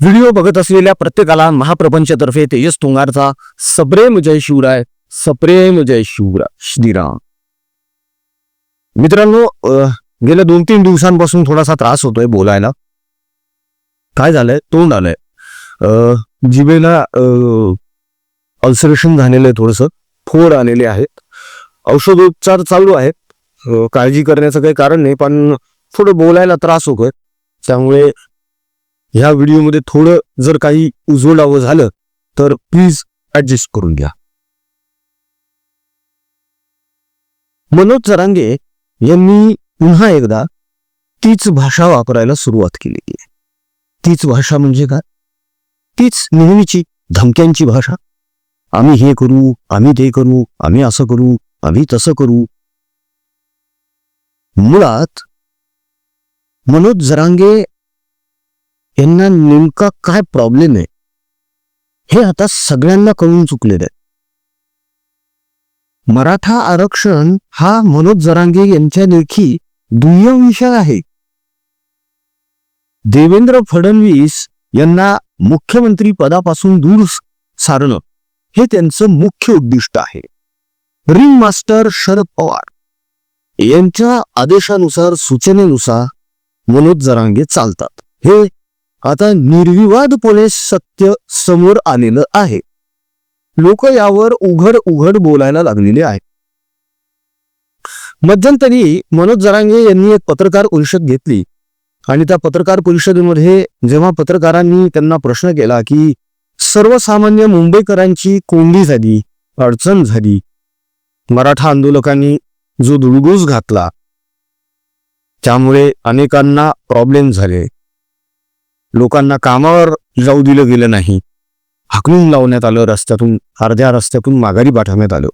Video बघत असलेल्या प्रत्येकाला महाप्रपंचतर्फे तेजस तुंगारचा सप्रेम जय शिवराय सप्रेम जय शिवराय श्रीराम. मित्रांनो गेल्या दोन तीन दिवसांपासून थोडासा त्रास होतोय बोलायला. काय झालंय? तोंड आलंय. जिबेला अल्सरेशन झालेलं आहे थोडस. फोड आलेले आहेत. औषधोपचार चालू आहेत. काळजी करण्याचं काही कारण नाही पण थोडं बोलायला त्रास होतोय. त्यामुळे ह्या व्हिडिओमध्ये थोडं जर काही उजवडावं झालं तर प्लीज ऍडजस्ट करून घ्या. मनोज जरांगे यांनी पुन्हा एकदा तीच भाषा वापरायला सुरुवात केली. आहे तीच भाषा म्हणजे काय? तीच नेहमीची धमक्यांची भाषा. आम्ही हे करू आम्ही ते करू आम्ही असं करू आम्ही तसं करू. मुळात मनोज जरांगे यांना नेमका काय प्रॉब्लेम आहे? हे आता सगळ्यांना कळून चुकलेलं आहे. मराठा आरक्षण हा मनोज जरांगे यांच्या लेखी दुय्यम विषय आहे. देवेंद्र फडणवीस यांना मुख्यमंत्री पदापासून दूर सारणं हे त्यांचं मुख्य उद्दिष्ट आहे. रिंग मास्टर शरद पवार यांच्या आदेशानुसार सूचनेनुसार मनोज जरांगे चालतात. हे आता निर्विवादपणे सत्य समोर आलेलं आहे. लोक यावर उघड उघड बोलायला लागलेले आहेत. मध्यंतरी मनोज जरांगे यांनी एक पत्रकार परिषद घेतली. आणि त्या पत्रकार परिषदेमध्ये जेव्हा पत्रकारांनी त्यांना प्रश्न केला की सर्वसामान्य मुंबईकरांची कोंडी झाली अडचण झाली. मराठा आंदोलकांनी जो दुडगूस घातला त्यामुळे अनेकांना प्रॉब्लेम झाले. लोकांना कामावर जाऊ दिलं गेलं नाही. हाकलून लावण्यात आलं रस्त्यातून अर्ध्या रस्त्यातून माघारी पाठवण्यात आलं.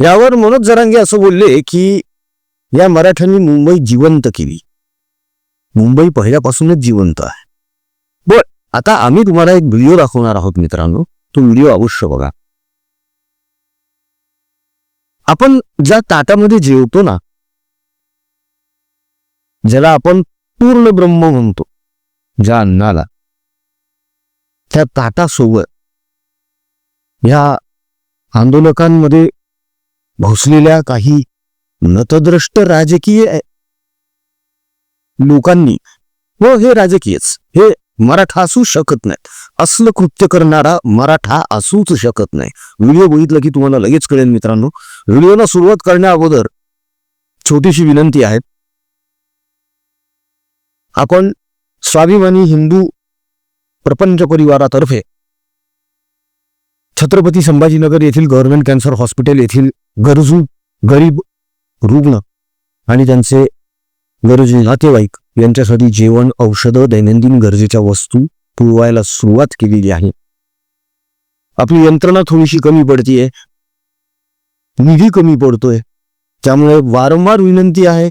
यावर मनोज जरांगे असं बोलले की या मराठ्यांनी मुंबई जिवंत केली. मुंबई पहिल्यापासूनच जिवंत आहे. बर आता आम्ही तुम्हाला एक व्हिडिओ दाखवणार आहोत मित्रांनो. तो व्हिडिओ अवश्य बघा. आपण ज्या ताटामध्ये जेवतो ना ज्याला आपण पूर्ण ब्रह्म म्हणतो ज्या अन्नाला त्या ताटासोबत या आंदोलकांमध्ये भोसलेल्या काही नतद्रष्ट राजकीय लोकांनी व हे राजकीयच हे मराठा असू शकत नाही असलं कृत्य करणारा मराठा असूच शकत नाही. व्हिडिओ बघितलं की तुम्हाला लगेच कळेल मित्रांनो. व्हिडिओला सुरुवात करण्या अगोदर छोटीशी विनंती आहे. आपण स्वाभिमानी हिंदू प्रपंच परिवारातर्फे छत्रपती संभाजीनगर येथील गव्हर्नमेंट कॅन्सर हॉस्पिटल येथील गरजू गरीब रुग्ण आणि त्यांचे गरजू नातेवाईक यांच्यासाठी जेवण औषधं दैनंदिन गरजेच्या वस्तू पुरवायला सुरुवात केलेली आहे. आपली यंत्रणा थोडीशी कमी पडतीये. निधी कमी पडतोय. त्यामुळे वारंवार विनंती आहे.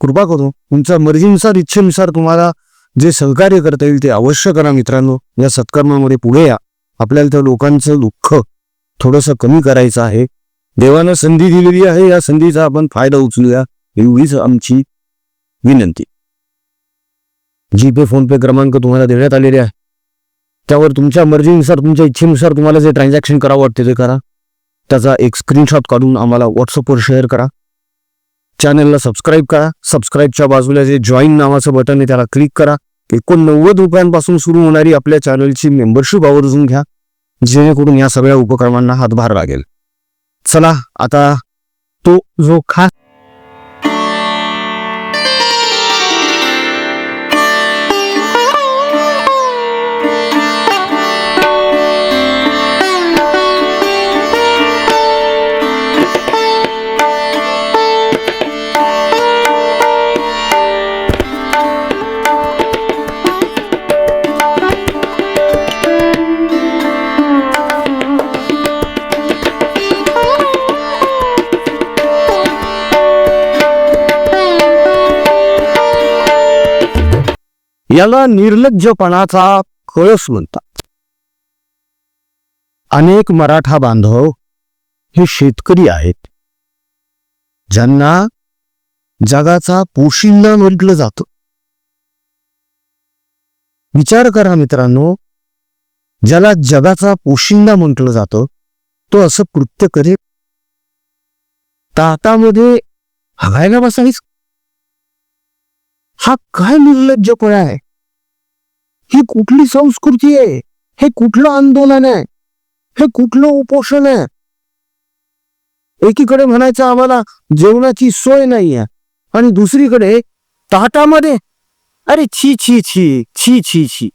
कृपा करून तुमच्या मर्जीनुसार इच्छेनुसार तुम्हाला जे सहकार्य करता येईल ते अवश्य करा मित्रांनो. या सत्कर्मामध्ये पुढे या. आपल्याला त्या लोकांचं दुःख थोडंसं कमी करायचं आहे. देवानं संधी दिलेली आहे. या संधीचा आपण फायदा उचलूया एवढीच आमची विनंती. जीपे फोनपे क्रमांक तुम्हाला देण्यात आलेले आहे. त्यावर तुमच्या मर्जीनुसार तुमच्या इच्छेनुसार तुम्हाला जे ट्रान्झॅक्शन करावं वाटते ते करा. त्याचा एक स्क्रीनशॉट काढून आम्हाला व्हॉट्सअपवर शेअर करा. चॅनलला सबस्क्राईब करा. सबस्क्राईबच्या बाजूला जे जॉईन नावाचं बटन आहे त्याला क्लिक करा. एकोणनव्वद रुपयांपासून सुरू होणारी आपल्या चॅनलची मेंबरशिप आवर्जून घ्या जेणेकरून या सगळ्या उपक्रमांना हातभार लागेल. चला आता तो जो खास याला निर्लज्जपणाचा कळस म्हणतात. अनेक मराठा बांधव हे शेतकरी आहेत. ज्यांना जगाचा पोशिंदा म्हटलं जातं. विचार करा मित्रांनो ज्याला जगाचा पोशिंदा म्हटलं जातं तो असं कृत्य करे तातामध्ये हगायला बसावीस हा काय निर्लज्जपणा आहे? ही कुठली संस्कृती आहे? हे कुठलं आंदोलन आहे? हे कुठलं उपोषण आहे? एकीकडे म्हणायचं आम्हाला जेवणाची सोय नाही आहे आणि दुसरीकडे ताटामध्ये अरे छी छी छी छी छी छी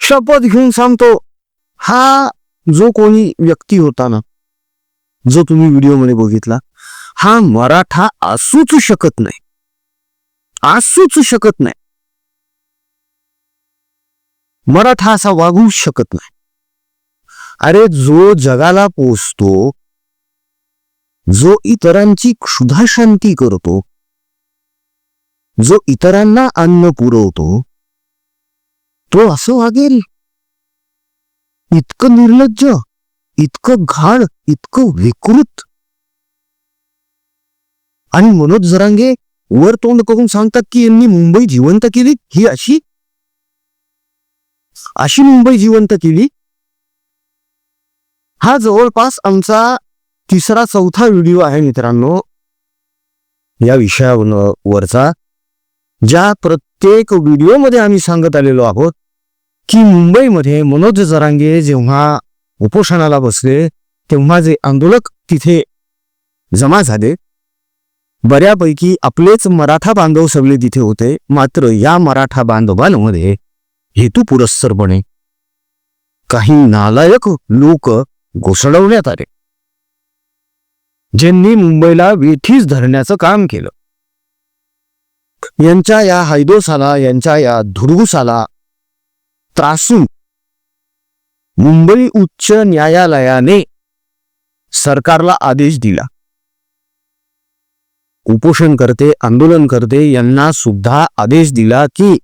शपथ घेऊन सांगतो हा जो कोणी व्यक्ती होता ना जो तुम्ही व्हिडिओमध्ये बघितला हा मराठा असूच शकत नाही. असूच शकत नाही. मराठा असा वागू शकत नाही. अरे जो जगाला पोचतो जो इतरांची क्षुधा शांती करतो जो इतरांना अन्न पुरवतो तो असं वागेल? इतकं निर्लज्ज इतकं घाण इतकं विकृत. आणि मनोज जरांगे वर तोंड करून सांगतात की यांनी मुंबई जिवंत केली ही अशी अशी मुंबई जिवंत केली. हा जवळपास आमचा तिसरा चौथा व्हिडिओ आहे मित्रांनो. या विषयावरचा ज्या प्रत्येक व्हिडिओमध्ये आम्ही सांगत आलेलो आहोत की मुंबईमध्ये मनोज जरांगे जेव्हा उपोषणाला बसले तेव्हा जे आंदोलक तिथे जमा झाले बऱ्यापैकी आपलेच मराठा बांधव सगळे तिथे होते. मात्र या मराठा बांधवांमध्ये हेतू पुरस्सरपणे काही नालायक लोक घोसडवण्यात आले. ज्यांनी मुंबईला वेठीस धरण्याचं काम केलं. यांच्या या हैदोसाला यांच्या या धुडगुसाला त्रासून मुंबई उच्च न्यायालयाने सरकारला आदेश दिला. उपोषण करते आंदोलन करते यांना सुद्धा आदेश दिला की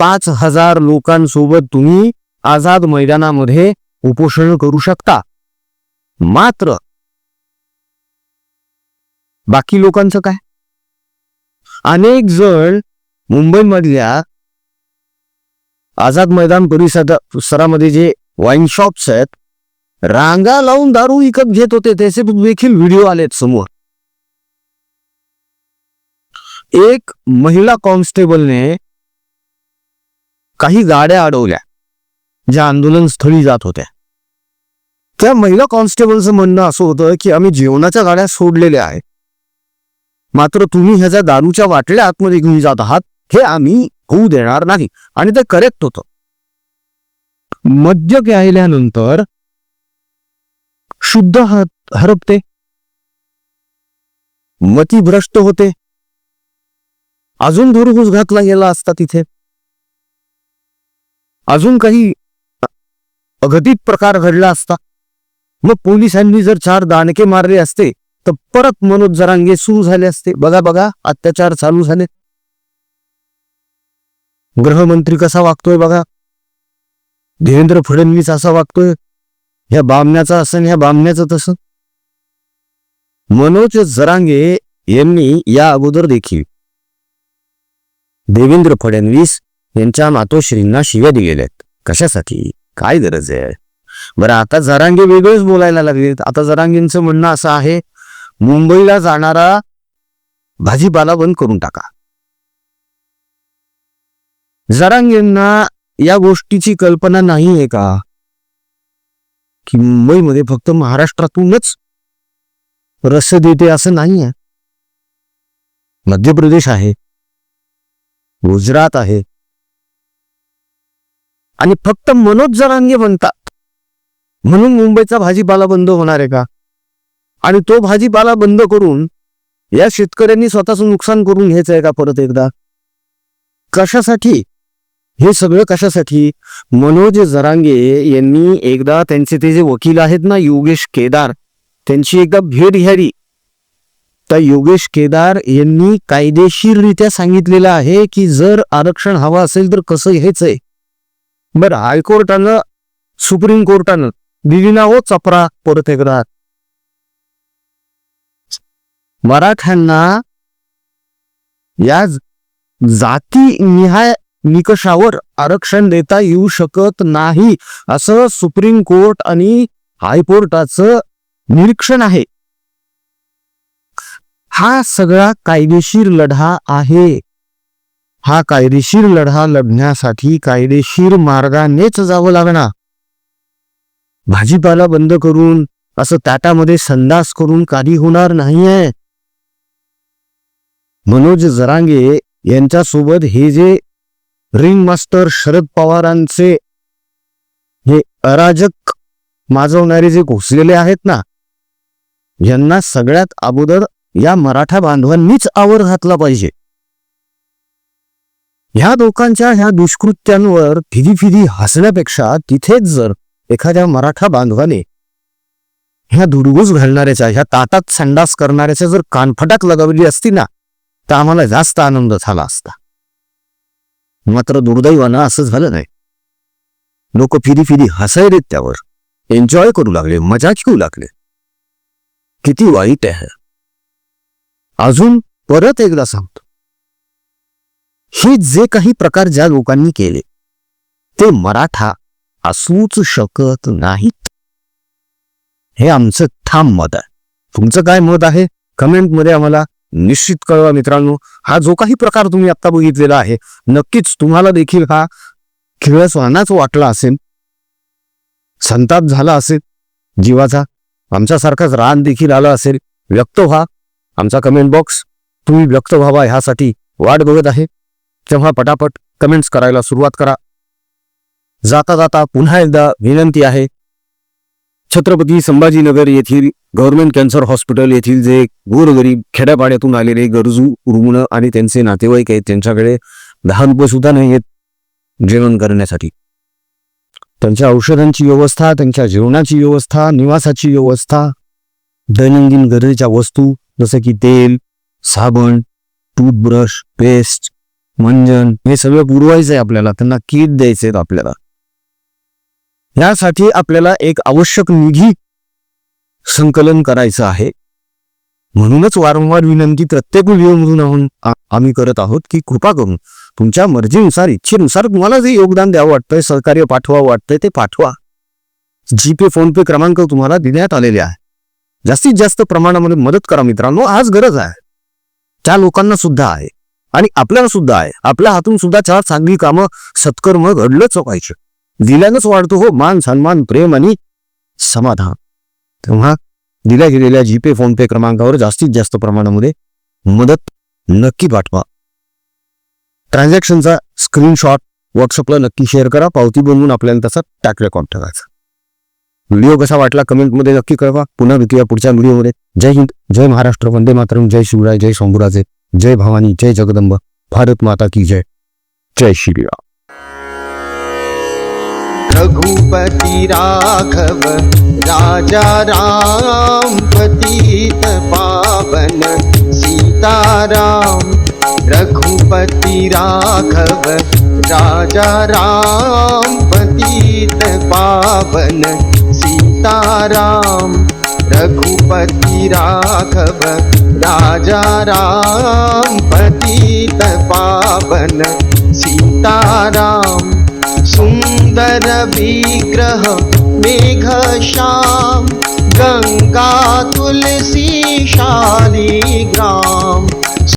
पाच हजार लोकांसोबत तुम्ही आझाद मैदानामध्ये उपोषण करू शकता. मात्र बाकी लोकांचं काय? अनेक जण मुंबईमधल्या आझाद मैदान परिसरामध्ये जे वाईन शॉप्स आहेत रांगा लावून दारू विकत घेत होते त्याचे देखील व्हिडिओ आलेत समोर. एक महिला कॉन्स्टेबलने काही गाड्या अडवल्या ज्या आंदोलन स्थळी जात होत्या. त्या महिला कॉन्स्टेबलचं म्हणणं असं होतं की आम्ही जेवणाच्या गाड्या सोडलेल्या आहेत. मात्र तुम्ही ह्याच्या दारूच्या वाटल्या आतमध्ये घेऊन जात आहात हे आम्ही होऊ देणार नाही. आणि ते करेक्ट होतं. मद्य घ्यायल्यानंतर शुद्ध हरपते. मती भ्रष्ट होते. अजून धुरघुस घातला गेला असता तिथे. अजून काही अघटित प्रकार घडला असता? मग पोलिसांनी जर चार दानके मारले असते तर परत मनोज जरांगे सुरू झाले असते. बघा बघा अत्याचार चालू झाले. गृहमंत्री कसा वागतोय बघा? देवेंद्र फडणवीस असा वागतोय? ह्या बामण्याचा असं ह्या बामण्याचं तसं? मनोज जरांगे यांनी या अगोदर देखील देवेंद्र फडणवीस यांच्या मातोश्रींना शिव्या दिलेल्या कशासाठी? काय गरज आहे? बरं आता जरांगे वेगळेच बोलायला लागलेत. आता जरांगेंचं म्हणणं असं आहे मुंबईला जाणारा भाजीपाला बंद करून टाका. जरांगेंना या गोष्टीची कल्पना नाही आहे का? की मुंबईमध्ये फक्त महाराष्ट्रातूनच रस देते असं नाही आहे. मध्य प्रदेश आहे. गुजरात आहे. आणि फक्त मनोज जरांगे बनतात म्हणून मुंबईचा भाजीपाला बंद होणार आहे का? आणि तो भाजीपाला बंद करून या शेतकऱ्यांनी स्वतःच नुकसान करून घ्यायचं आहे का परत एकदा? कशासाठी? हे सगळं कशासाठी? मनोज जरांगे यांनी एकदा त्यांचे ते जे वकील आहेत ना योगेश केदार त्यांची एकदा भेट घ्यावी. तर योगेश केदार यांनी कायदेशीररित्या सांगितलेलं आहे की जर आरक्षण हवं असेल तर कसं घ्यायचंय? बरं हायकोर्टानं सुप्रीम कोर्टानं दिली ना हो चपरा परत एकदा. मराठ्यांना या जाती निहाय निकषावर आरक्षण देता येऊ शकत नाही असं सुप्रीम कोर्ट आणि हायकोर्टाचं निरीक्षण आहे. हा सगळा कायदेशीर लढा आहे. हा कायदेशीर लढा लढण्यासाठी कायदेशीर मार्गानेच जावं लागणार. भाजीपाला बंद करून असं ताटामध्ये संडास करून काही होणार नाहीये. मनोज जरांगे यांच्यासोबत हे जे रिंग मास्टर शरद पवारांचे हे अराजक माजवणारे जे घुसलेले आहेत ना यांना सगळ्यात अगोदर या मराठा बांधवांनीच आवर घातला पाहिजे. ह्या लोकांच्या ह्या दुष्कृत्यांवर फिदी फिदी हसण्यापेक्षा तिथेच जर एखाद्या मराठा बांधवाने ह्या दुडगूस घालणाऱ्याच्या ह्या ताटात संडास करणाऱ्याच्या जर कानफटात लगावली असती ना तर आम्हाला जास्त आनंद झाला असता. मात्र दुर्दैवानं असं झालं नाही. लोक फिरी फिरी हसायलेत त्यावर. एन्जॉय करू लागले मजा घेऊ लागले. किती वाईट आहे. अजून परत एकदा सांगतो. हे जे काही प्रकार ज्या लोकांनी केले ते मराठा असूच शकत नाहीत. हे आमचं ठाम मत आहे. तुमचं काय मत आहे? कमेंटमध्ये आम्हाला निश्चित कळवा मित्रांनो. हा जो काही प्रकार तुम्ही आता बघितलेला आहे नक्कीच तुम्हाला देखील हा खिळसवानाच वाटला असेल संताप झाला असेल जीवाचा आमच्यासारखाच रान देखील आला असेल व्यक्त व्हा. आमचा कमेंट बॉक्स तुम्ही व्यक्त व्हावा ह्यासाठी वाट बघत आहे. तेव्हा पटापट कमेंट्स करायला सुरुवात करा. जाता जाता पुन्हा एकदा विनंती आहे छत्रपती संभाजीनगर येथील गव्हर्नमेंट कॅन्सर हॉस्पिटल येथील जे गोरगरीब खेड्यापाड्यातून आलेले गरजू रुग्ण आणि त्यांचे नातेवाईक आहेत त्यांच्याकडे दहा रुपये सुद्धा नाही आहेत जेवण करण्यासाठी. त्यांच्या औषधांची व्यवस्था त्यांच्या जेवणाची व्यवस्था निवासाची व्यवस्था दैनंदिन गरजेच्या वस्तू जसं की तेल साबण टूथब्रश पेस्ट मंजन हे सगळं पुरवायचं आहे आपल्याला. त्यांना किट द्यायचे आपल्याला. यासाठी आपल्याला एक आवश्यक निधी संकलन करायचं आहे. म्हणूनच वारंवार विनंती प्रत्येक व्हिडिओमधून आहोत आम्ही करत आहोत की कृपा करून तुमच्या मर्जीनुसार इच्छेनुसार तुम्हाला जे योगदान द्यावं वाटतंय सहकार्य पाठवा वाटतंय ते पाठवा. जीपे फोनपे क्रमांक तुम्हाला देण्यात आलेले आहे. जास्तीत जास्त प्रमाणामध्ये मदत करा मित्रांनो आज गरज आहे. त्या लोकांना सुद्धा आहे. आणि आपल्याला सुद्धा आहे. आपल्या हातून सुद्धा चार चांगली कामं सत्कर्म घडलंच पाहिजे दिल्यानंच वाढतो हो. मान सन्मान प्रेम आणि समाधान. तेव्हा दिल्या गेलेल्या जीपे फोन पे क्रमांकावर जास्तीत जास्त प्रमाणामध्ये मदत नक्की पाठवा. ट्रान्झॅक्शनचा स्क्रीनशॉट व्हॉट्सअपला नक्की शेअर करा. पावती बनवून आपल्याला त्याचा टॅक रेकॉर्ड ठेवायचा. व्हिडिओ कसा वाटला कमेंटमध्ये नक्की कळवा. पुन्हा भेटूया पुढच्या व्हिडिओमध्ये. जय हिंद. जय महाराष्ट्र. वंदे मातरम. जय शिवराय. जय शंभुराजे जय भवानी जय जगदंब भारत माता की जय। जय श्री राम। रघुपति राघव राजा राम पतित पावन सीताराम। रघुपति राघव राजा राम पतित पावन सीताराम। रघुपति राघव राजा राम पतित पावन। सीताराम सुन्दर विग्रह मेघ श्याम गङ्गा तुलसी शालिग्राम।